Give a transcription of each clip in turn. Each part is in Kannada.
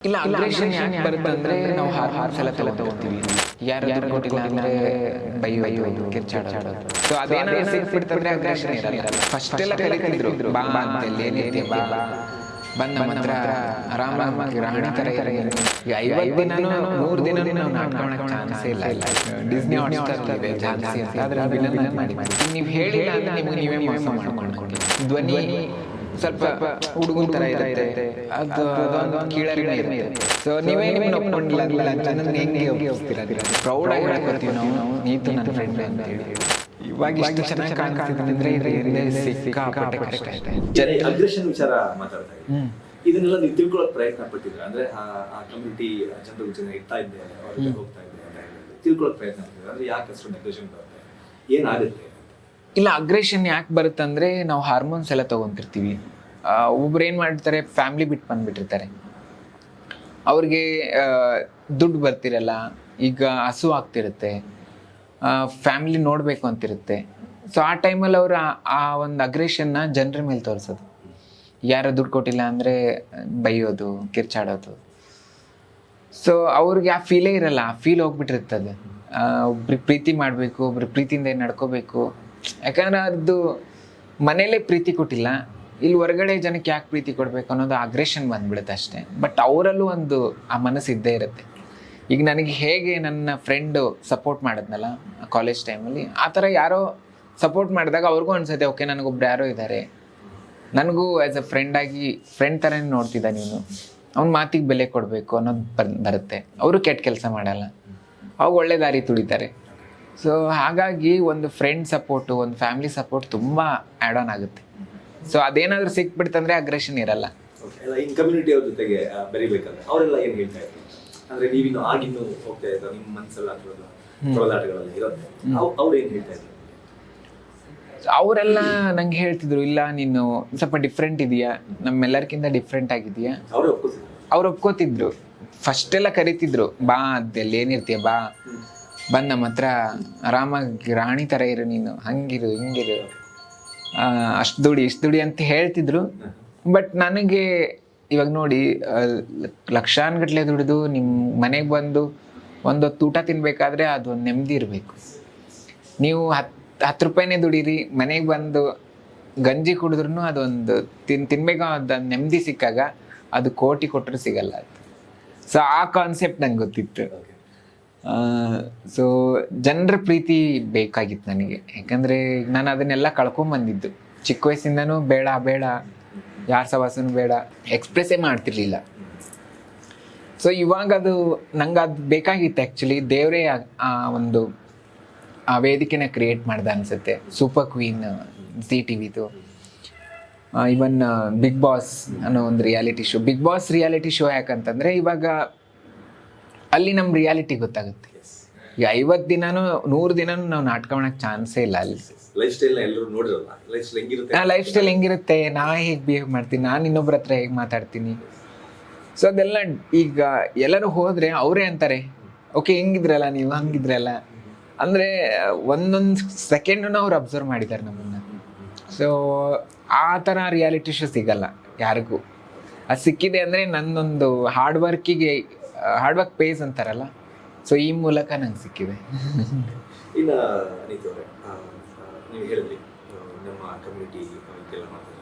ಇಲ್ಲ ಅಗ್ರೆಷನ್ ಯಾಕೆ ಬರುತ್ತೆ ಅಂದ್ರೆ ನಾವು ಹಾರ್ ಹಾರ್ ಸಲ ತಲೆ ತಗೋತೀವಿ. ಯಾರು ಯಾರು ಕೊಟ್ಟಿಲ್ಲ ಅಂದ್ರೆ ಬೈ ಕಿರ್ಚಾಡೋದು. ಸೊ ಅದೇನಾದ್ರು ಸಿಕ್ಬಿಡ್ತಂದ್ರೆ ಅಗ್ರೆಷನ್ ಇರಲ್ಲ ಫಸ್ಟ್ ಎಲ್ಲ ಕಲಿತಿದ್ರು ಬಾ ಅಂತೇಳಿ ಏನಿದೆ ಬಾ. ಬಂದ ನಮ್ಮ ಹತ್ರ ಆರಾಮಾಗಿ ರಾಣಿ ತರ ಈಗ ಐವತ್ತು ದಿನ ನೂರು ದಿನ ನಾವು ನಾಟಕ ಮಾಡಕ್ ಚಾನ್ಸೇ ಇಲ್ಲ. ಇಲ್ಲ. ಡಿಸ್ನಿ ಹಾಟ್ಸ್ಟಾರ್ ಇದೆ ಝಾನ್ಸಿ ಅಂತ ಅದ್ರ ವಿಲನ್ ಮಾಡಿ ನೀವು ಹೇಳಿಲ್ಲ ಅಂದ್ರೆ ನಿಮ್ಗೆ ನೀವೇ ಮೋಸ ಮಾಡ್ಕೊಂಡು ಧ್ವನಿ ಸ್ವಲ್ಪ ಹುಡುಗನ ತರ ಇರುತ್ತೆ. ಅದು ಅದೊಂದು ಕೀಳರಿಮೆ ಇರುತ್ತೆ. ಸೊ ನೀವೇ ನಿಮ್ಮನ್ನ ಒಪ್ಕೊಂಡಿಲ್ಲ ಜನರನ್ನ ಹೆಂಗೆ ಒಪ್ಪಿಸ್ತೀರಾ ಪ್ರೌಡ್ ಆಗಿ ಹೇಳ್ಕೊತೀವಿ ನಾವು ನೀತು ನನ್ನ ಫ್ರೆಂಡ್ ಅಂತ ಹೇಳಿ. ಇವಾಗ ಇಷ್ಟು ಚೆನ್ನಾಗಿ ಕಾಣ್ತಿದ್ರೆ ಇದ್ರೆ ಸಿಕ್ಕಾಪಟ್ಟೆ ಕಷ್ಟ ಇದೆ ಜನ ಅಗ್ರೆಷನ್ ವಿಚಾರ ಮಾತಾಡ್ತಾ ಇದನ್ನೆಲ್ಲ ನೀವು ತಿಳ್ಕೊಳ್ಳೋಕೆ ಪ್ರಯತ್ನ ಪಟ್ಟಿದ್ರೆ ಅಂದ್ರೆ ಆ ಕಮ್ಯುನಿಟಿ ಜನರು ಜನ ಇರ್ತಾ ಇದ್ದೆ ಅವ್ರಿಗೆ ಹೋಗ್ತಾ ಇದ್ದೆ ತಿಳ್ಕೊಳ್ಳೋಕೆ ಪ್ರಯತ್ನ ಪಟ್ಟಿದ್ರೆ ಅಂದ್ರೆ ಯಾಕೆ ಅಷ್ಟು ಅಗ್ರೆಷನ್ ಬರುತ್ತೆ ಏನಾಗುತ್ತೆ? ಇಲ್ಲ ಅಗ್ರೆಷನ್ ಯಾಕೆ ಬರುತ್ತಂದ್ರೆ ನಾವು ಹಾರ್ಮೋನ್ಸ್ ಎಲ್ಲ ತೊಗೊತಿರ್ತೀವಿ. ಒಬ್ರು ಏನು ಮಾಡ್ತಾರೆ ಫ್ಯಾಮಿಲಿ ಬಿಟ್ಟು ಬಂದುಬಿಟ್ಟಿರ್ತಾರೆ. ಅವ್ರಿಗೆ ದುಡ್ಡು ಬರ್ತಿರಲ್ಲ, ಈಗ ಹಸು ಆಗ್ತಿರುತ್ತೆ ಫ್ಯಾಮಿಲಿ ನೋಡಬೇಕು ಅಂತಿರುತ್ತೆ. ಸೊ ಆ ಟೈಮಲ್ಲಿ ಅವರು ಆ ಒಂದು ಅಗ್ರೆಷನ್ನ ಜನರ ಮೇಲೆ ತೋರಿಸೋದು. ಯಾರ ದುಡ್ಡು ಕೊಟ್ಟಿಲ್ಲ ಅಂದರೆ ಬೈಯೋದು, ಕಿರ್ಚಾಡೋದು. ಸೊ ಅವ್ರಿಗೆ ಆ ಫೀಲೇ ಇರಲ್ಲ, ಆ ಫೀಲ್ ಹೋಗ್ಬಿಟ್ಟಿರ್ತದೆ ಒಬ್ರಿಗೆ ಪ್ರೀತಿ ಮಾಡಬೇಕು, ಒಬ್ರಿಗೆ ಪ್ರೀತಿಯಿಂದ ನಡ್ಕೋಬೇಕು. ಯಾಕಂದ್ರೆ ಅದು ಮನೇಲೇ ಪ್ರೀತಿ ಕೊಟ್ಟಿಲ್ಲ. ಇಲ್ಲಿ ಹೊರಗಡೆ ಜನಕ್ಕೆ ಯಾಕೆ ಪ್ರೀತಿ ಕೊಡಬೇಕು ಅನ್ನೋದು ಅಗ್ರೆಷನ್ ಬಂದ್ಬಿಡುತ್ತೆ ಅಷ್ಟೇ. ಬಟ್ ಅವರಲ್ಲೂ ಒಂದು ಆ ಮನಸ್ಸು ಇದ್ದೇ ಇರುತ್ತೆ. ಈಗ ನನಗೆ ಹೇಗೆ ನನ್ನ ಫ್ರೆಂಡು ಸಪೋರ್ಟ್ ಮಾಡಿದ್ನಲ್ಲ ಕಾಲೇಜ್ ಟೈಮಲ್ಲಿ ಆ ಥರ ಯಾರೋ ಸಪೋರ್ಟ್ ಮಾಡಿದಾಗ ಅವ್ರಿಗೂ ಅನ್ಸುತ್ತೆ ಓಕೆ ನನಗೊಬ್ರು ಯಾರೋ ಇದ್ದಾರೆ ನನಗೂ ಆ್ಯಸ್ ಅ ಫ್ರೆಂಡ್ ಆಗಿ ಫ್ರೆಂಡ್ ಥರನೇ ನೋಡ್ತಿದ್ದ ನೀನು. ಅವ್ನ ಮಾತಿಗೆ ಬೆಲೆ ಕೊಡಬೇಕು ಅನ್ನೋದು ಬರ್, ಬರುತ್ತೆ. ಅವರು ಕೆಟ್ಟ ಕೆಲಸ ಮಾಡಲ್ಲ. ಅವಾಗ ಒಳ್ಳೆ ದಾರಿ ತುಳಿತಾರೆ. ಸೊ ಹಾಗಾಗಿ ಒಂದು ಫ್ರೆಂಡ್ ಸಪೋರ್ಟು ಒಂದು ಫ್ಯಾಮಿಲಿ ಸಪೋರ್ಟ್ ತುಂಬ ಆ್ಯಡ್ ಆನ್ ಆಗುತ್ತೆ. ಸೊ ಅದೇನಾದರೂ ಸಿಕ್ಬಿಡ್ತಂದ್ರೆ ಅಗ್ರೆಷನ್ ಇರಲ್ಲ. ಇನ್ ಕಮ್ಯುನಿಟಿ ಅವ್ರ ಜೊತೆಗೆ ಬೆರಿಬೇಕಂದ್ರೆ ಅವರೆಲ್ಲ ಏನು ಹೇಳ್ತಾ ಇದ್ರು? ಅಂದ್ರೆ ನೀವಿನ್ನು ಆಗಿನ್ನು ಹೋಗ್ತಾ ಇದ್ದ ನಿಮ್ಮ ಮನಸ್ಸಲ್ಲಿ ಆಗಿರೋದು ಅವ್- ಅವ್ರು ಏನ್ ಹೇಳ್ತಾ ಇದ್ರು? ಅವರೆಲ್ಲ ನಂಗೆ ಹೇಳ್ತಿದ್ರು ಇಲ್ಲ ನೀನು ಸ್ವಲ್ಪ ಡಿಫ್ರೆಂಟ್ ಇದೆಯಾ ನಮ್ಮೆಲ್ಲರಿಗಿಂತ ಡಿಫ್ರೆಂಟ್ ಆಗಿದೆಯಾ ಅವ್ರು ಒಪ್ಕೋತಿದ್ರು? ಫಸ್ಟ್ ಎಲ್ಲ ಕರಿತಿದ್ರು ಬಾ ಅದೆಲ್ಲ ಏನಿರ್ತೀಯ ಬಾ. ಬಂದ್ ನಮ್ಮ ಹತ್ರ ಆರಾಮಾಗಿ ರಾಣಿ ಥರ ಇರು ನೀನು. ಹಂಗಿರು, ಹಿಂಗಿರು. ಅಷ್ಟು ದುಡಿ, ಇಷ್ಟು ದುಡಿ ಅಂತ ಹೇಳ್ತಿದ್ರು. ಬಟ್ ನನಗೆ ಇವಾಗ ನೋಡಿ ಲಕ್ಷಾನ್ಗಟ್ಲೆ ದುಡಿದು ನಿಮ್ಮ ಮನೆಗೆ ಬಂದು ಒಂದೊತ್ತು ಊಟ ತಿನ್ಬೇಕಾದ್ರೆ ಅದೊಂದು ನೆಮ್ಮದಿ ಇರಬೇಕು. ನೀವು ಹತ್ತು ಹತ್ತು ರೂಪಾಯಿನೇ ದುಡೀರಿ, ಮನೆಗೆ ಬಂದು ಗಂಜಿ ಕುಡಿದ್ರೂ ಅದೊಂದು ತಿನ್, ತಿನ್ಬೇಕು ಅದೊಂದು ನೆಮ್ಮದಿ ಸಿಕ್ಕಾಗ ಅದು ಕೋಟಿ ಕೊಟ್ಟರು ಸಿಗಲ್ಲ ಅದು. ಸೊ ಆ ಕಾನ್ಸೆಪ್ಟ್ ನಂಗೆ ಗೊತ್ತಿತ್ತು. ಸೊ ಜನರ ಪ್ರೀತಿ ಬೇಕಾಗಿತ್ತು ನನಗೆ. ಯಾಕಂದರೆ ನಾನು ಅದನ್ನೆಲ್ಲ ಕಳ್ಕೊಂಬಂದಿದ್ದು. ಚಿಕ್ಕ ವಯಸ್ಸಿಂದನೂ ಬೇಡ ಬೇಡ. ಯಾರ ಸವಾಸನೂ ಬೇಡ. ಎಕ್ಸ್ಪ್ರೆಸ್ಸೇ ಮಾಡ್ತಿರ್ಲಿಲ್ಲ. ಸೊ ಇವಾಗ ಅದು ನಂಗೆ ಅದು ಬೇಕಾಗಿತ್ತು ಆ್ಯಕ್ಚುಲಿ ದೇವರೇ ಆ ಒಂದು ಆ ವೇದಿಕೆನ ಕ್ರಿಯೇಟ್ ಮಾಡ್ದೆ ಅನಿಸುತ್ತೆ. ಸೂಪರ್ ಕ್ವೀನ್ ಸಿ ಟಿ ವಿದು ಇವನ್ ಬಿಗ್ ಬಾಸ್ ಅನ್ನೋ ಒಂದು reality show big boss reality show ಯಾಕಂತಂದರೆ ಇವಾಗ ಅಲ್ಲಿ ನಮ್ಮ ರಿಯಾಲಿಟಿ ಗೊತ್ತಾಗುತ್ತೆ. ಈಗ ಐವತ್ತು ದಿನನೂ ನೂರು ದಿನಾನು ನಾವು ನಾಟಕ ಮಾಡಕ್ ಚಾನ್ಸೇ ಇಲ್ಲ ಅಲ್ಲಿ. ಲೈಫ್ ಸ್ಟೈಲ್ ಎಲ್ಲರೂ ನೋಡಿರಲ್ಲ? ಲೈಫ್ ಸ್ಟೈಲ್ ಹೆಂಗಿರುತ್ತೆ? ನಾ ಲೈಫ್ ಸ್ಟೈಲ್ ಹೆಂಗಿರುತ್ತೆ? ನಾ ಹೇಗೆ ಬಿಹೇವ್ ಮಾಡ್ತೀನಿ? ನಾನು ಇನ್ನೊಬ್ರ ಹತ್ರ ಹೇಗೆ ಮಾತಾಡ್ತೀನಿ? ಸೊ ಅದೆಲ್ಲ ಈಗ ಎಲ್ಲರೂ ಹೋದ್ರೆ ಅವರೇ ಅಂತಾರೆ. ಓಕೆ ಹೆಂಗಿದ್ರಲ್ಲ ನೀವು? ಹಂಗಿದ್ರಲ್ಲ? ಅಂದರೆ ಒಂದೊಂದು ಸೆಕೆಂಡನ್ನು ಅವ್ರು ಅಬ್ಸರ್ವ್ ಮಾಡಿದ್ದಾರೆ ನಮ್ಮನ್ನು. ಸೊ ಆ ಥರ ರಿಯಾಲಿಟಿ ಶೋ ಸಿಗಲ್ಲ ಯಾರಿಗೂ. ಅದು ಸಿಕ್ಕಿದೆ ಅಂದರೆ ನನ್ನೊಂದು ಹಾರ್ಡ್ ವರ್ಕಿಗೆ ಹಾರ್ಡ್ ವರ್ಕ್ ಪೇಸ್ ಅಂತಾರಲ್ಲ. ಸೊ ಈ ಮೂಲಕ ನಂಗೆ ಸಿಕ್ಕಿದೆ. ಇನ್ನ ಅನಿತ್ ಅವರೇ ನೀವು ಹೇಳಿದ್ರಿ ನಮ್ಮ ಕಮ್ಯುನಿಟಿ ಇದೆಲ್ಲ ಮಾಡ್ತಾರೆ.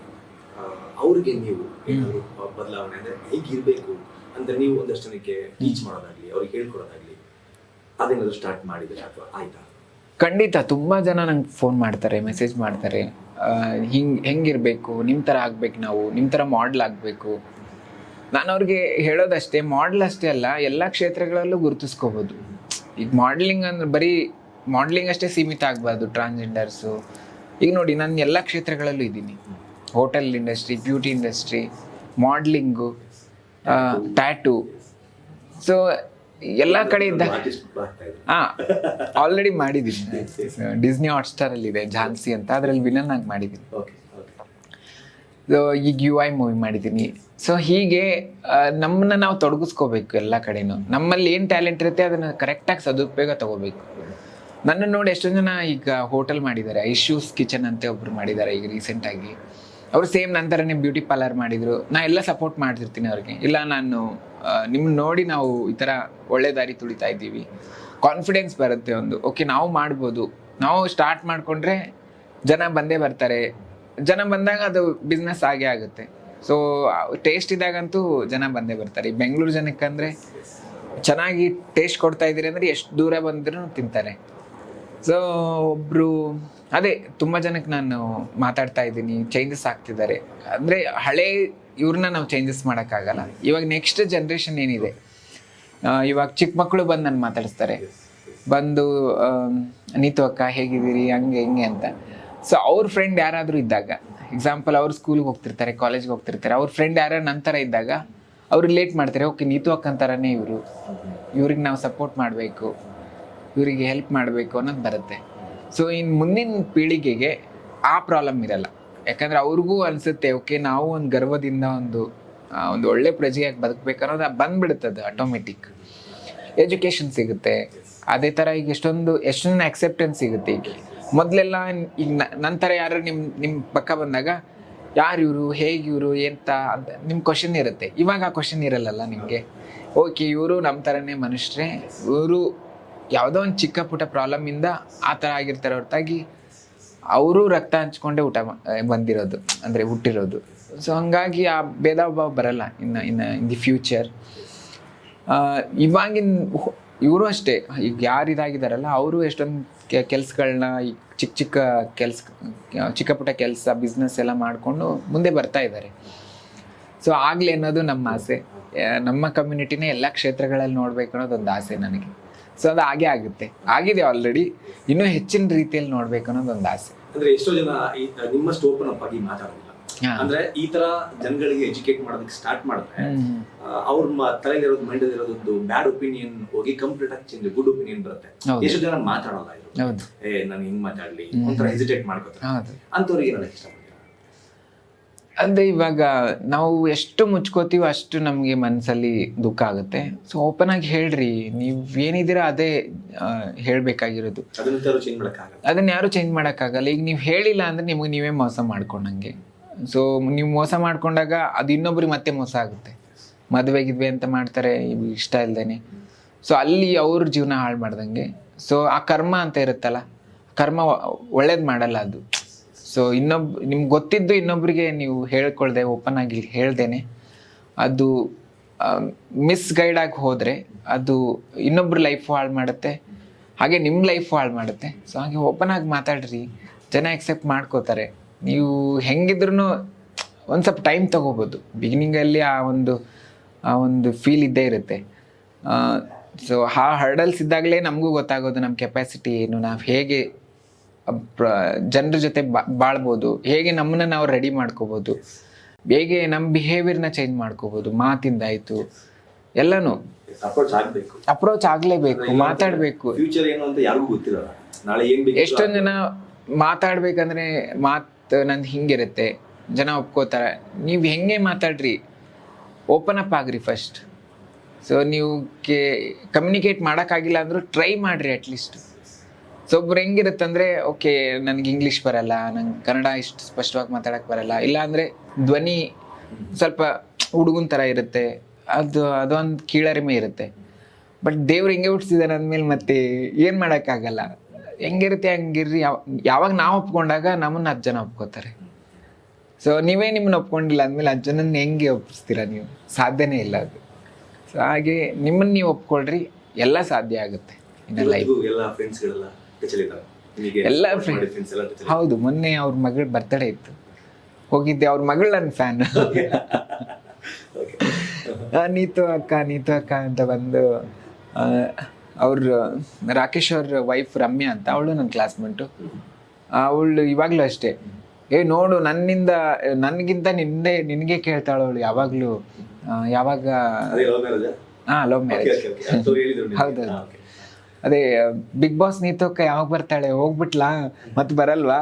ಅವ್ರಿಗೆ ನೀವು ಏನಾದರೂ ಬದಲಾವಣೆ ಅಂದರೆ ಹೇಗಿರಬೇಕು ಅಂದರೆ ನೀವು ಒಂದಷ್ಟು ಜನಕ್ಕೆ ಟೀಚ್ ಮಾಡೋದಾಗ್ಲಿ ಅವ್ರಿಗೆ ಹೇಳ್ಕೊಡೋದಾಗ್ಲಿ ಅದೇನಾದರೂ ಸ್ಟಾರ್ಟ್ ಮಾಡಿದ್ರೆ ಅಥವಾ ಆಯ್ತಾ? ಖಂಡಿತ ತುಂಬ ಜನ ನಂಗೆ ಫೋನ್ ಮಾಡ್ತಾರೆ ಮೆಸೇಜ್ ಮಾಡ್ತಾರೆ. ಹಿಂಗೆ ಹೆಂಗಿರಬೇಕು ನಿಮ್ಮ ಥರ ಆಗ್ಬೇಕು ನಾವು ನಿಮ್ಮ ಥರ ಮಾಡಲ್ ಆಗಬೇಕು. ನಾನು ಅವ್ರಿಗೆ ಹೇಳೋದಷ್ಟೇ ಮಾಡಲ್ ಅಷ್ಟೇ ಅಲ್ಲ ಎಲ್ಲ ಕ್ಷೇತ್ರಗಳಲ್ಲೂ ಗುರುತಿಸ್ಕೋಬೋದು. ಈಗ ಮಾಡಲಿಂಗ್ ಅಂದ್ರೆ ಬರೀ ಮಾಡಲಿಂಗ್ ಅಷ್ಟೇ ಸೀಮಿತ ಆಗಬಾರ್ದು ಟ್ರಾನ್ಸ್ಜೆಂಡರ್ಸು ಈಗ ನೋಡಿ ನಾನು ಎಲ್ಲ ಕ್ಷೇತ್ರಗಳಲ್ಲೂ ಇದ್ದೀನಿ. Hotel industry beauty industry modelling tattoo so ಎಲ್ಲ ಕಡೆ ಇದ್ದ ಹಾ ಆಲ್ರೆಡಿ ಮಾಡಿದ್ದೀನಿ. ಡಿಸ್ನಿ ಹಾಟ್ಸ್ಟಾರ್ ಅಲ್ಲಿ ಇದೆ ಝಾನ್ಸಿ ಅಂತ. ಅದ್ರಲ್ಲಿ ವಿಲನ್ ಆಗಿ ಮಾಡಿದ್ದೀನಿ. ಈಗ ಯು ಐ ಮೂವಿ ಮಾಡಿದ್ದೀನಿ ಸೊ ಹೀಗೆ ನಮ್ಮನ್ನ ನಾವು ತೊಡಗಿಸ್ಕೋಬೇಕು ಎಲ್ಲ ಕಡೆನೂ. ನಮ್ಮಲ್ಲಿ ಏನು ಟ್ಯಾಲೆಂಟ್ ಇರುತ್ತೆ ಅದನ್ನು ಕರೆಕ್ಟಾಗಿ ಸದುಪಯೋಗ ತಗೋಬೇಕು. ನನ್ನ ನೋಡಿ ಎಷ್ಟೊಂದು ಜನ ಈಗ ಹೋಟೆಲ್ ಮಾಡಿದ್ದಾರೆ. ಐಶ್ಯೂಸ್ ಕಿಚನ್ ಅಂತ ಒಬ್ರು ಮಾಡಿದ್ದಾರೆ ಈಗ ರೀಸೆಂಟಾಗಿ ಅವರು ಸೇಮ್ ನಂತರನೇ ಬ್ಯೂಟಿ ಪಾರ್ಲರ್ ಮಾಡಿದರು. ನಾ ಎಲ್ಲ ಸಪೋರ್ಟ್ ಮಾಡ್ತಿರ್ತೀನಿ ಅವ್ರಿಗೆ. ಇಲ್ಲ, ನಾನು ನಿಮ್ಮನ್ನ ನೋಡಿ ನಾವು ಈ ಥರ ಒಳ್ಳೆ ದಾರಿ ತುಳಿತಾ ಇದ್ದೀವಿ. ಕಾನ್ಫಿಡೆನ್ಸ್ ಬರುತ್ತೆ ಒಂದು. ಓಕೆ ನಾವು ಮಾಡ್ಬೋದು. ನಾವು ಸ್ಟಾರ್ಟ್ ಮಾಡಿಕೊಂಡ್ರೆ ಜನ ಬಂದೇ ಬರ್ತಾರೆ. ಜನ ಬಂದಾಗ ಅದು ಬಿಸ್ನೆಸ್ ಆಗೇ ಆಗುತ್ತೆ. ಸೊ ಟೇಸ್ಟ್ ಇದ್ದಾಗಂತೂ ಜನ ಬಂದೇ ಬರ್ತಾರೆ. ಈ ಬೆಂಗಳೂರು ಜನಕ್ಕೆ ಅಂದರೆ ಚೆನ್ನಾಗಿ ಟೇಸ್ಟ್ ಕೊಡ್ತಾ ಇದ್ದೀರಿ ಅಂದರೆ ಎಷ್ಟು ದೂರ ಬಂದರೂ ತಿಂತಾರೆ. ಸೊ ಒಬ್ಬರು ಅದೇ ತುಂಬ ಜನಕ್ಕೆ ನಾನು ಮಾತಾಡ್ತಾ ಇದ್ದೀನಿ ಚೇಂಜಸ್ ಆಗ್ತಿದ್ದಾರೆ. ಅಂದರೆ ಹಳೆ ಇವ್ರನ್ನ ನಾವು ಚೇಂಜಸ್ ಮಾಡೋಕ್ಕಾಗಲ್ಲ. ಇವಾಗ ನೆಕ್ಸ್ಟ್ ಜನ್ರೇಷನ್ ಏನಿದೆ? ಇವಾಗ ಚಿಕ್ಕ ಮಕ್ಕಳು ಬಂದು ನಾನು ಮಾತಾಡಿಸ್ತಾರೆ. ಬಂದು ನೀತು ಅಕ್ಕ ಹೇಗಿದ್ದೀರಿ? ಹಂಗೆ, ಹಿಂಗೆ ಅಂತ. ಸೊ ಅವ್ರ ಫ್ರೆಂಡ್ ಯಾರಾದರೂ ಇದ್ದಾಗ ಎಕ್ಸಾಂಪಲ್ ಅವ್ರು ಸ್ಕೂಲ್ಗೆ ಹೋಗ್ತಿರ್ತಾರೆ ಕಾಲೇಜ್ಗೆ ಹೋಗ್ತಿರ್ತಾರೆ, ಅವ್ರ ಫ್ರೆಂಡ್ ಯಾರು ನಂತರ ಇದ್ದಾಗ, ಅವ್ರು ಲೇಟ್ ಮಾಡ್ತಾರೆ, ಓಕೆ ನೀತು ಅಕ್ಕ ಅಂತಾರನೇ ಇವರು. ಇವ್ರಿಗೆ ನಾವು ಸಪೋರ್ಟ್ ಮಾಡಬೇಕು, ಇವರಿಗೆ ಹೆಲ್ಪ್ ಮಾಡಬೇಕು ಅನ್ನೋದು ಬರುತ್ತೆ. ಸೊ ಇನ್ನು ಮುಂದಿನ ಪೀಳಿಗೆಗೆ ಆ ಪ್ರಾಬ್ಲಮ್ ಇರಲ್ಲ. ಯಾಕಂದ್ರೆ ಅವ್ರಿಗೂ ಅನಿಸುತ್ತೆ, ಓಕೆ, ನಾವು ಒಂದು ಗರ್ವದಿಂದ ಒಂದು ಒಂದು ಒಳ್ಳೆ ಪ್ರಜೆಯಾಗಿ ಬದುಕಬೇಕನ್ನೋದು ಬಂದ್ಬಿಡುತ್ತದೆ ಆಟೋಮೆಟಿಕ್ ಎಜುಕೇಷನ್ ಸಿಗುತ್ತೆ. ಅದೇ ಥರ ಈಗ ಎಷ್ಟೊಂದು ಎಷ್ಟೊಂದು ಅಕ್ಸೆಪ್ಟೆನ್ಸ್ ಸಿಗುತ್ತೆ ಈಗ. ಮೊದಲೆಲ್ಲ ಈಗ ನಂತರ ಯಾರು ನಿಮ್ಮ ನಿಮ್ಮ ಪಕ್ಕ ಬಂದಾಗ ಯಾರು ಇವರು, ಹೇಗೆ ಇವರು, ಎಂತ ಅಂತ ನಿಮ್ಮ ಕ್ವಶನ್ ಇರುತ್ತೆ. ಇವಾಗ ಆ ಕ್ವಶನ್ ಇರಲ್ಲಲ್ಲ ನಿಮಗೆ? ಓಕೆ ಇವರು ನಮ್ಮ ಥರನೇ ಮನುಷ್ಯರೇ ಇವರು ಯಾವುದೋ ಒಂದು ಚಿಕ್ಕ ಪುಟ್ಟ ಪ್ರಾಬ್ಲಮಿಂದ ಆ ಥರ ಆಗಿರ್ತಾರೆ ಹೊರತಾಗಿ ಅವರು ರಕ್ತ ಹಂಚ್ಕೊಂಡೆ ಊಟ ಬಂದಿರೋದು, ಅಂದರೆ ಹುಟ್ಟಿರೋದು. ಸೊ ಹಂಗಾಗಿ ಆ ಭೇದ ಭಾವ ಬರಲ್ಲ ಇನ್ನು ಇನ್ನು, ಇನ್ ದಿ ಫ್ಯೂಚರ್ ಇವಾಗಿನ ಇವರು ಅಷ್ಟೇ. ಈಗ ಯಾರು ಇದಾಗಿದ್ದಾರಲ್ಲ ಅವರು ಎಷ್ಟೊಂದು ಕೆಲಸಗಳನ್ನ ಚಿಕ್ಕ ಚಿಕ್ಕ ಕೆಲಸ ಚಿಕ್ಕ ಪುಟ್ಟ ಕೆಲಸ ಬಿಸ್ನೆಸ್ ಎಲ್ಲ ಮಾಡಿಕೊಂಡು ಮುಂದೆ ಬರ್ತಾ ಇದ್ದಾರೆ ಸೊ ಆಗಲಿ ಅನ್ನೋದು ನಮ್ಮ ಆಸೆ. ನಮ್ಮ ಕಮ್ಯುನಿಟಿನೇ ಎಲ್ಲ ಕ್ಷೇತ್ರಗಳಲ್ಲಿ ನೋಡ್ಬೇಕು ಅನ್ನೋದು ಒಂದು ಆಸೆ ನನಗೆ. ಸೊ ಅದು ಹಾಗೆ ಆಗುತ್ತೆ. ಆಗಿದೆ ಆಲ್ರೆಡಿ ಇನ್ನೂ ಹೆಚ್ಚಿನ ರೀತಿಯಲ್ಲಿ ನೋಡ್ಬೇಕು ಅನ್ನೋದು ಒಂದು ಆಸೆ. ಅಂದ್ರೆ ಎಷ್ಟೋ ಜನ ನಿಮ್ಮಷ್ಟು ಓಪನ್ ಅಪ್ ಆಗಿ ಮಾತಾಡೋದಿಲ್ಲ ಹಾ. ಅಂದ್ರೆ ಈ ತರ ಜನಗಳಿಗೆ ಎಜುಕೇಟ್ ಮಾಡೋದಕ್ಕೆ ಸ್ಟಾರ್ಟ್ ಮಾಡಿದ್ರೆ ಅವ್ರ ತಲೆಯಲ್ಲಿರೋದು ಮೈಂಡ್ ಇರೋದೊಂದು ಬ್ಯಾಡ್ ಒಪಿನಿಯನ್ ಹೋಗಿ ಕಂಪ್ಲೀಟ್ ಆಗಿ ಚೇಂಜ್ ಗುಡ್ ಒಪಿನಿಯನ್ ಬರುತ್ತೆ. ಎಷ್ಟು ಜನ ಮಾತಾಡೋಲ್ಲ ಇದು ಏ ನಾನು ಹಿಂಗ್ ಮಾತಾಡ್ಲಿ. ಒಂಥರ ಹೆಸಿಟೇಟ್ ಮಾಡ್ಕೋತಾರೆ. ಅಂತವ್ರಿಗೆ ಏನಾದ್ರು ಇಷ್ಟ ಅಂದ್ರೆ ಇವಾಗ ನಾವು ಎಷ್ಟು ಮುಚ್ಕೋತೀವೋ ಅಷ್ಟು ನಮಗೆ ಮನಸ್ಸಲ್ಲಿ ದುಃಖ ಆಗುತ್ತೆ. ಸೊ ಓಪನ್ ಆಗಿ ಹೇಳ್ರಿ. ನೀವು ಏನಿದ್ದೀರಾ ಅದೇ ಹೇಳಬೇಕಾಗಿರೋದು ಹೇಳ್ಬೇಕಾಗಿರೋದು. ಅದನ್ನ ಚೇಂಜ್ ಮಾಡಕ್ ಆಗಲ್ಲ ಅದನ್ನ ಯಾರು ಚೇಂಜ್ ಮಾಡೋಕ್ಕಾಗಲ್ಲ. ಈಗ ನೀವು ಹೇಳಿಲ್ಲ ಅಂದ್ರೆ ನಿಮಗೆ ನೀವೇ ಮೋಸ ಮಾಡ್ಕೊಂಡಂಗೆ. ಸೊ ನೀವು ಮೋಸ ಮಾಡ್ಕೊಂಡಾಗ ಅದು ಇನ್ನೊಬ್ರಿಗೆ ಮತ್ತೆ ಮೋಸ ಆಗುತ್ತೆ. ಮದುವೆ, ಗಿದ್ವೆ ಅಂತ ಮಾಡ್ತಾರೆ ಇಷ್ಟ ಇಲ್ದೇನೆ. ಸೊ ಅಲ್ಲಿ ಅವ್ರ ಜೀವನ ಹಾಳು ಮಾಡ್ದಂಗೆ. ಸೊ ಆ ಕರ್ಮ ಅಂತ ಇರುತ್ತಲ್ಲ, ಕರ್ಮ ಒಳ್ಳೇದು ಮಾಡಲ್ಲ ಅದು. ಸೊ ಇನ್ನೊಬ್, ನಿಮ್ಗೆ ಗೊತ್ತಿದ್ದು ಇನ್ನೊಬ್ರಿಗೆ ನೀವು ಹೇಳ್ಕೊಳ್ದೆ ಓಪನ್ ಆಗಿ ಹೇಳ್ದೇನೆ. ಅದು ಮಿಸ್ಗೈಡ್ ಆಗಿ ಹೋದರೆ ಅದು ಇನ್ನೊಬ್ರ ಲೈಫ್ ಹಾಳು ಮಾಡುತ್ತೆ. ಹಾಗೆ ನಿಮ್ಮ ಲೈಫ್ ಹಾಳು ಮಾಡುತ್ತೆ. ಸೊ ಹಾಗೆ ಓಪನ್ ಆಗಿ ಮಾತಾಡ್ರಿ. ಜನ ಎಕ್ಸೆಪ್ಟ್ ಮಾಡ್ಕೋತಾರೆ. ನೀವು ಹೆಂಗಿದ್ರು ಒಂದು ಸ್ವಲ್ಪ ಟೈಮ್ ತಗೋಬೋದು. ಬಿಗಿನಿಂಗಲ್ಲಿ ಆ ಒಂದು ಆ ಒಂದು ಫೀಲ್ ಇದ್ದೇ ಇರುತ್ತೆ. ಸೊ ಆ ಹರ್ಡಲ್ಸ್ ಇದ್ದಾಗಲೇ ನಮಗೂ ಗೊತ್ತಾಗೋದು ನಮ್ಮ ಕೆಪಾಸಿಟಿ ಏನು ನಾವು ಹೇಗೆ ಜನರ ಜೊತೆ ಬಾ ಬಾಳ್ಬೋದು ಹೇಗೆ ನಮ್ಮನ್ನ ನಾವು ರೆಡಿ ಮಾಡ್ಕೋಬೋದು ಹೇಗೆ ನಮ್ಮ ಬಿಹೇವಿಯರ್ನ ಚೇಂಜ್ ಮಾಡ್ಕೋಬೋದು ಮಾತಿಂದಾಯ್ತು ಎಲ್ಲನೂ. ಅಪ್ರೋಚ್ ಆಗ್ಬೇಕು. ಅಪ್ರೋಚ್ ಆಗಲೇಬೇಕು ಮಾತಾಡಬೇಕು. ಎಷ್ಟೊಂದು ಜನ ಮಾತಾಡ್ಬೇಕಂದ್ರೆ ಮಾತು ನಂದು ಹಿಂಗಿರುತ್ತೆ. ಜನ ಒಪ್ಕೋತಾರೆ. ನೀವು ಹೆಂಗೆ ಮಾತಾಡ್ರಿ? ಓಪನ್ ಅಪ್ ಆಗ್ರಿ ಫಸ್ಟ್ ಸೊ ನೀವು ಕೇ ಕಮ್ಯುನಿಕೇಟ್ ಮಾಡೋಕ್ಕಾಗಿಲ್ಲ ಅಂದರೂ ಟ್ರೈ ಮಾಡಿರಿ ಅಟ್ಲೀಸ್ಟ್ ಸೊ ಒಬ್ರು ಅಂದರೆ ಓಕೆ ನನಗೆ ಇಂಗ್ಲೀಷ್ ಬರಲ್ಲ, ನಂಗೆ ಕನ್ನಡ ಇಷ್ಟು ಸ್ಪಷ್ಟವಾಗಿ ಮಾತಾಡೋಕ್ಕೆ ಬರಲ್ಲ. ಇಲ್ಲ ಅಂದರೆ ಧ್ವನಿ ಸ್ವಲ್ಪ ಹುಡುಗನ ಥರ ಇರುತ್ತೆ. ಅದು, ಅದೊಂದು ಕೀಳರಿಮೆ ಇರುತ್ತೆ. ಬಟ್ ದೇವ್ರು ಹೆಂಗೆ ಹುಟ್ಟಿಸಿದಾರೆ ಅಂದಮೇಲೆ ಮತ್ತೆ ಏನು ಮಾಡೋಕ್ಕಾಗಲ್ಲ. ಹೆಂಗಿರುತ್ತೆ ಹಂಗಿರ್ರಿ. ಯಾವ ಯಾವಾಗ ನಾವು ಒಪ್ಕೊಂಡಾಗ ನಮ್ಮನ್ನ ಹತ್ತು ಜನ ಒಪ್ಕೋತಾರೆ. ಸೊ ನೀವೇ ನಿಮ್ಮನ್ನ ಒಪ್ಕೊಂಡಿಲ್ಲ ಅಂದಮೇಲೆ ಹತ್ತು ಜನನ ಹೆಂಗೆ ಒಪ್ಪಿಸ್ತೀರಾ ನೀವು? ಸಾಧ್ಯನೇ ಇಲ್ಲ ಅದು. ಸೊ ಹಾಗೆ ನಿಮ್ಮನ್ನ ನೀವು ಒಪ್ಕೊಳ್ರಿ ಎಲ್ಲ ಸಾಧ್ಯ ಆಗುತ್ತೆ ಇನ್ನ ಲೈಫ್. ಎಲ್ಲ ಫ್ರೆಂಡ್ಸ್ ಹೌದು ಮೊನ್ನೆ ಅವ್ರ ಮಗಳ ಬರ್ತಡೇ ಇತ್ತು. ಹೋಗಿದ್ದೆ ಅವ್ರ ಮಗಳು ನನ್ನ ಫ್ಯಾನ್ ನೀತು ಅಕ್ಕ ನೀತು ಅಕ್ಕ ಅಂತ ಬಂದು ಅವ್ರ ರಾಕೇಶ್ ಅವ್ರ ವೈಫ್ ರಮ್ಯಾ ಅಂತ ಅವಳು ನನ್ನ ಕ್ಲಾಸ್ಮೇಟು ಅವಳು ಇವಾಗಲೂ ಅಷ್ಟೇ. ಏ ನೋಡು ನನ್ನಿಂದ ನನಗಿಂತ ನಿನ್ನೆ ನಿನಗೆ ಕೇಳ್ತಾಳು ಅವಳು ಯಾವಾಗಲೂ. ಯಾವಾಗ? ಹಾಂ ಲವ್ ಮ್ಯಾರೇಜ್ ಸ್ಟೋರಿ ಹೇಳಿದ್ರು ನೀವು. ಹೌದು. ಹಾ, okay. ಅದೇ ಬಿಗ್ ಬಾಸ್ ನೀತೋಕ ಯಾವಾಗ ಬರ್ತಾಳೆ? ಹೋಗ್ಬಿಟ್ಲಾ? ಮತ್ತೆ ಬರಲ್ವಾ?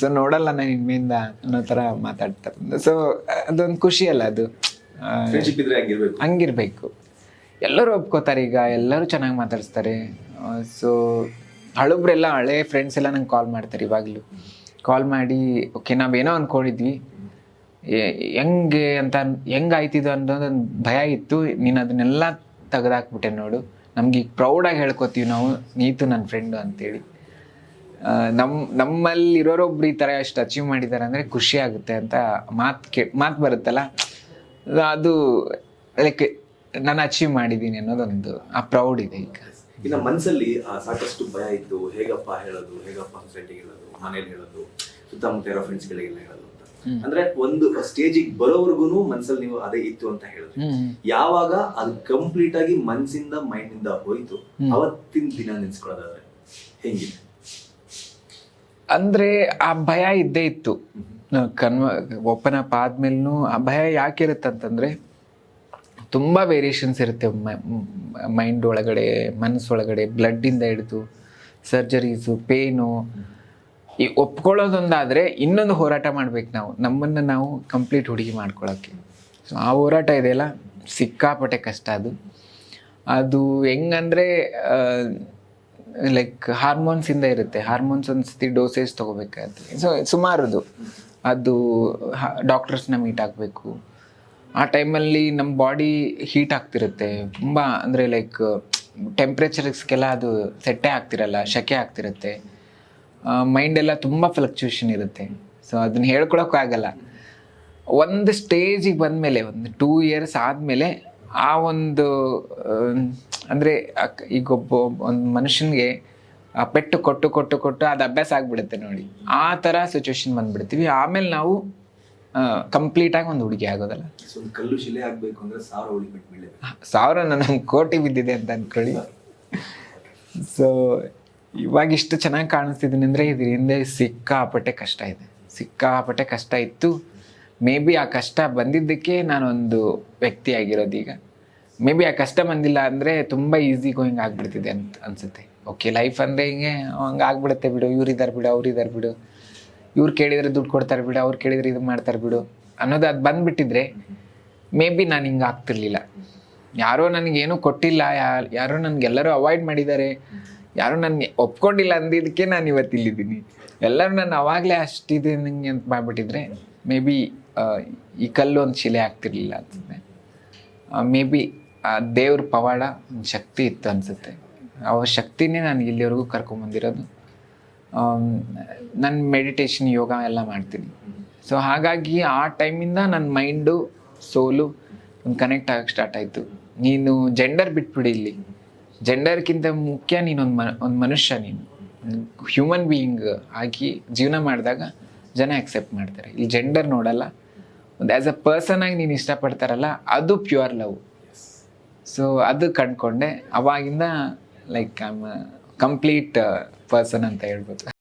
ಸೊ ನೋಡಲ್ಲ ನಾನು ಇನ್ಮೇಲಿಂದ ಅನ್ನೋ ಥರ ಮಾತಾಡ್ತಾರೆ ಸೊ ಅದೊಂದು ಖುಷಿ ಅಲ್ಲ ಅದು. ಹಂಗಿರ್ಬೇಕು. ಎಲ್ಲರೂ ಒಪ್ಕೋತಾರೆ, ಈಗ ಎಲ್ಲರೂ ಚೆನ್ನಾಗಿ ಮಾತಾಡಿಸ್ತಾರೆ. ಸೊ ಹಳೊಬ್ರೆಲ್ಲ ಹಳೆ ಫ್ರೆಂಡ್ಸ್ ಎಲ್ಲ ನಂಗೆ ಕಾಲ್ ಮಾಡ್ತಾರೆ ಇವಾಗಲೂ. ಕಾಲ್ ಮಾಡಿ ಓಕೆ ನಾವೇನೋ ಅಂದ್ಕೊಂಡಿದ್ವಿ ಹೆಂಗೆ ಅಂತ ಹೆಂಗಾಯ್ತಿದ್ದು ಅನ್ನೋದೊಂದು ಭಯ ಇತ್ತು. ನೀನು ಅದನ್ನೆಲ್ಲ ತೆಗೆದಾಕ್ಬಿಟ್ಟೆ ನೋಡು. ನಮ್ಗೆ ಈಗ ಪ್ರೌಡಾಗಿ ಹೇಳ್ಕೊತೀವಿ ನಾವು. ನೀತು ನನ್ನ ಫ್ರೆಂಡು ಅಂತೇಳಿ. ನಮ್ಮ ನಮ್ ನಮ್ಮಲ್ಲಿ ಇರೋರೊಬ್ರು ಈ ಥರ ಎಷ್ಟು ಅಚೀವ್ ಮಾಡಿದ್ದಾರೆ ಅಂದರೆ ಖುಷಿ ಆಗುತ್ತೆ ಅಂತ ಮಾತು ಕೇ, ಮಾತು ಬರುತ್ತಲ್ಲ. ಅದು ಲೈಕ್ ನಾನು ಅಚೀವ್ ಮಾಡಿದ್ದೀನಿ ಅನ್ನೋದೊಂದು ಆ ಪ್ರೌಡ್ ಇದೆ ಈಗ. ಇನ್ನು ಮನಸ್ಸಲ್ಲಿ ಸಾಕಷ್ಟು ಭಯ ಇತ್ತು. ಹೇಗಪ್ಪ ಹೇಳೋದು ಹೇಗಪ್ಪ ಸೊಸೈಟಿಗೆ ಹೇಳೋದು ಮನೇಲಿ ಹೇಳೋದು ಸುತ್ತಮುತ್ತ ಇರೋ ಫ್ರೆಂಡ್ಸ್ಗಳಿಗೆಲ್ಲ ಹೇಳೋದು ಅಂತ. ಅಂದ್ರೆ ಒಂದು ಸ್ಟೇಜಿಗೆ ಬರೋವರೆಗೂ ಮನ್ಸಲ್ಲಿ ನೀವು ಅದೇ ಇತ್ತು ಅಂತ ಹೇಳಿದ್ರಿ ಯಾವಾಗ ಅದು ಕಂಪ್ಲೀಟ್ ಆಗಿ ಮನ್ಸಿಂದ ಮೈಂಡ್ ಇಂದ ಹೋಯ್ತು. ಅವತ್ತಿನ ದಿನ ನೆನ್ಸ್ಕೊಳ್ಳೋದಾದ್ರೆ ಹೆಂಗಿದೆ? ಅಂದ್ರೆ ಆ ಭಯ ಇದ್ದೇ ಇತ್ತು. ಕನ್ವ ಓಪನ್ ಅಪ್ ಆದ್ಮೇಲೂ ಆ ಭಯ ಯಾಕಿರುತ್ತೆ ಅಂತಂದ್ರೆ ತುಂಬ ವೇರಿಯೇಷನ್ಸ್ ಇರುತ್ತೆ ಮೈಂಡ್ ಒಳಗಡೆ, ಮನಸ್ಸು ಒಳಗಡೆ ಬ್ಲಡ್ಡಿಂದ ಹಿಡಿದು ಸರ್ಜರೀಸು ಪೇನು ಈ ಒಪ್ಕೊಳ್ಳೋದೊಂದಾದರೆ ಇನ್ನೊಂದು ಹೋರಾಟ ಮಾಡ್ಬೇಕು ನಾವು. ನಮ್ಮನ್ನು ನಾವು ಕಂಪ್ಲೀಟ್ ಹುಡುಗಿ ಮಾಡ್ಕೊಳ್ಳೋಕ್ಕೆ ಸೊ ಆ ಹೋರಾಟ ಇದೆಯಲ್ಲ ಸಿಕ್ಕಾಪಟ್ಟೆ ಕಷ್ಟ ಅದು. ಅದು ಹೆಂಗಂದರೆ ಲೈಕ್ ಹಾರ್ಮೋನ್ಸಿಂದ ಇರುತ್ತೆ. ಹಾರ್ಮೋನ್ಸ್ ಒಂದ್ಸತಿ ಡೋಸೇಜ್ ತೊಗೋಬೇಕಾಗುತ್ತೆ. ಸೊ ಸುಮಾರದು. ಅದು ಡಾಕ್ಟರ್ಸ್ನ ಮೀಟ್ ಆಗಬೇಕು. ಆ ಟೈಮಲ್ಲಿ ನಮ್ಮ ಬಾಡಿ ಹೀಟ್ ಆಗ್ತಿರುತ್ತೆ. ತುಂಬ ಅಂದರೆ ಲೈಕ್ ಟೆಂಪ್ರೇಚರ್ಸ್ಗೆಲ್ಲ ಅದು ಸೆಟ್ಟೇ ಆಗ್ತಿರಲ್ಲ, ಶೆಕೆ ಆಗ್ತಿರುತ್ತೆ. ಮೈಂಡ್ ಎಲ್ಲ ತುಂಬ ಫ್ಲಕ್ಚುಯೇಷನ್ ಇರುತ್ತೆ. ಸೊ ಅದನ್ನ ಹೇಳ್ಕೊಳಕ್ಕಾಗಲ್ಲ ಒಂದು ಸ್ಟೇಜಿಗೆ ಬಂದಮೇಲೆ, ಒಂದು ಟೂ ಇಯರ್ಸ್ ಆದಮೇಲೆ ಆ ಒಂದು ಅಂದರೆ ಈಗ ಒಬ್ಬ, ಒಂದು ಮನುಷ್ಯನಿಗೆ ಪೆಟ್ಟು ಕೊಟ್ಟು ಕೊಟ್ಟು ಕೊಟ್ಟು ಅದು ಅಭ್ಯಾಸ ಆಗಿಬಿಡುತ್ತೆ ನೋಡಿ. ಆ ಥರ ಸಿಚುವೇಶನ್ ಬಂದ್ಬಿಡ್ತೀವಿ. ಆಮೇಲೆ ನಾವು ಕಂಪ್ಲೀಟಾಗಿ ಒಂದು ಹುಡುಗಿ ಆಗೋದಲ್ಲ. ಕಲ್ಲು ಶಿಲೆ ಆಗಬೇಕು ಅಂದ್ರೆ ಸಾವಿರ ಹುಳಿ ಬಿಟ್ಟು ಸಾವಿರ ನನ್ನ ಕೋಟಿ ಬಿದ್ದಿದೆ ಅಂತ ಅನ್ಕೊಳ್ಳಿ. ಸೊ ಇವಾಗ ಇಷ್ಟು ಚೆನ್ನಾಗಿ ಕಾಣಿಸ್ತಿದ್ದೀನಿ ಅಂದರೆ ಇದ್ರ ಹಿಂದೆ ಸಿಕ್ಕಾಪಟ್ಟೆ ಕಷ್ಟ ಇದೆ. ಸಿಕ್ಕಾಪಟ್ಟೆ ಕಷ್ಟ ಇತ್ತು. ಮೇ ಬಿ ಆ ಕಷ್ಟ ಬಂದಿದ್ದಕ್ಕೆ ನಾನೊಂದು ವ್ಯಕ್ತಿ ಆಗಿರೋದು ಈಗ. ಮೇ ಬಿ ಆ ಕಷ್ಟ ಬಂದಿಲ್ಲ ಅಂದರೆ ತುಂಬ ಈಸಿ ಗೋಯಿಂಗ್ ಆಗಿಬಿಡ್ತಿದೆ ಅಂತ ಅನ್ಸುತ್ತೆ. ಓಕೆ ಲೈಫ್ ಅಂದರೆ ಹಿಂಗೆ ಹಂಗೆ ಆಗ್ಬಿಡುತ್ತೆ ಬಿಡು ಇವ್ರು ಇದ್ದಾರೆ ಬಿಡು ಅವ್ರು ಇದ್ದಾರೆ ಬಿಡು. ಇವ್ರು ಕೇಳಿದರೆ ದುಡ್ಡು ಕೊಡ್ತಾರೆ ಬಿಡು, ಅವ್ರು ಕೇಳಿದರೆ ಇದು ಮಾಡ್ತಾರೆ ಬಿಡು ಅನ್ನೋದು ಅದು ಬಂದ್ಬಿಟ್ಟಿದ್ರೆ ಮೇ ಬಿ ನಾನು ಹಿಂಗೆ ಆಗ್ತಿರ್ಲಿಲ್ಲ. ಯಾರೋ ನನಗೇನು ಕೊಟ್ಟಿಲ್ಲ ಯಾರೋ ನನಗೆಲ್ಲರೂ ಅವಾಯ್ಡ್ ಮಾಡಿದ್ದಾರೆ. ಯಾರೋ ನನ್ನ ಒಪ್ಕೊಂಡಿಲ್ಲ ಅಂದಿದ್ದಕ್ಕೆ ನಾನು ಇವತ್ತು ಇಲ್ಲಿದ್ದೀನಿ. ಎಲ್ಲರೂ ನಾನು ಅವಾಗಲೇ ಅಷ್ಟಿದೆ ನನಗೆ ಅಂತ ಮಾಡಿಬಿಟ್ಟಿದ್ರೆ ಮೇ ಬಿ ಈ ಕಲ್ಲು ಒಂದು ಶಿಲೆ ಆಗ್ತಿರ್ಲಿಲ್ಲ ಅನ್ಸುತ್ತೆ. ಮೇ ಬಿ ದೇವ್ರ ಪವಾಡ ಒಂದು ಶಕ್ತಿ ಇತ್ತು ಅನಿಸುತ್ತೆ. ಆ ಶಕ್ತಿನೇ ನಾನು ಇಲ್ಲಿವರೆಗೂ ಕರ್ಕೊಂಬಂದಿರೋದು. ನಾನು ಮೆಡಿಟೇಷನ್ ಯೋಗ ಎಲ್ಲ ಮಾಡ್ತೀನಿ. ಸೊ ಹಾಗಾಗಿ ಆ ಟೈಮಿಂದ ನನ್ನ ಮೈಂಡು ಸೋಲು ಒಂದು ಕನೆಕ್ಟ್ ಆಗೋಕ್ಕೆ ಸ್ಟಾರ್ಟ್ ಆಯಿತು. ನೀನು ಜೆಂಡರ್ ಬಿಟ್ಬಿಡಿ ಇಲ್ಲಿ. ಜೆಂಡರ್ಗಿಂತ ಮುಖ್ಯ ನೀನೊಂದು ಮ ಒಂದು ಮನುಷ್ಯ ನೀನು. ಹ್ಯೂಮನ್ ಬೀಯಿಂಗ್ ಆಗಿ ಜೀವನ ಮಾಡಿದಾಗ ಜನ ಆಕ್ಸೆಪ್ಟ್ ಮಾಡ್ತಾರೆ. ಇಲ್ಲಿ ಜೆಂಡರ್ ನೋಡಲ್ಲ. ಒಂದು ಆ್ಯಸ್ ಅ ಆಗಿ ನೀನು ಇಷ್ಟಪಡ್ತಾರಲ್ಲ, ಅದು ಪ್ಯೂರ್ ಲವ್ ಸೊ ಅದು ಕಂಡ್ಕೊಂಡೆ. ಅವಾಗಿಂದ ಲೈಕ್ ಐ ಕಂಪ್ಲೀಟ್ ಪರ್ಸನ್ ಅಂತ ಹೇಳ್ಬೋದು.